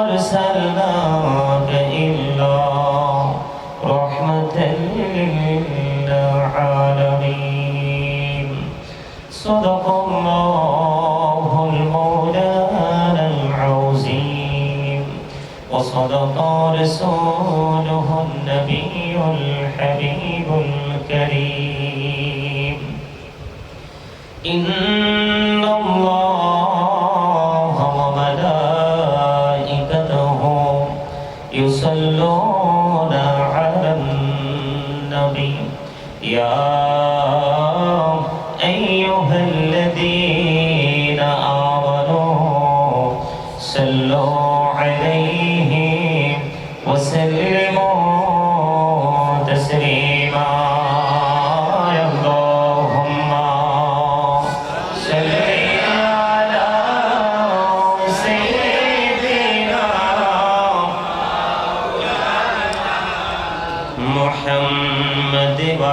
أرسلناك إلا رحمة للعالمين. صدق الله المولانا العظيم. وصدق رسوله النبي الحبيب الكريم. إن বা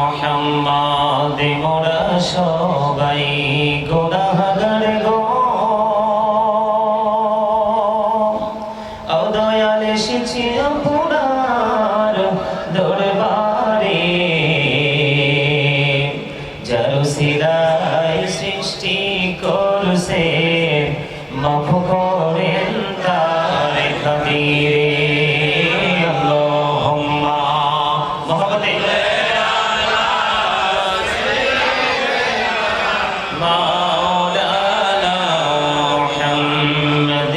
মোহাম্মদ মোরা সবাই গোনাগার গো। ও দয়াল এসেছি আপনার দরবারে। যার সিলাই সৃষ্টি করছে, মাফ করেন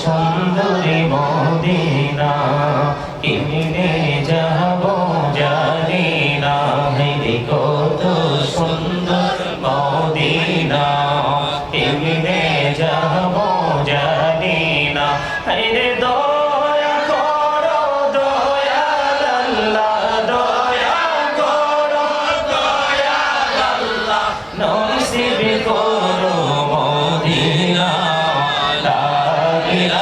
সুন্দরী মদিনা কিনে যাব জানি না কত সুন্দর মদিনা। 아닙니다.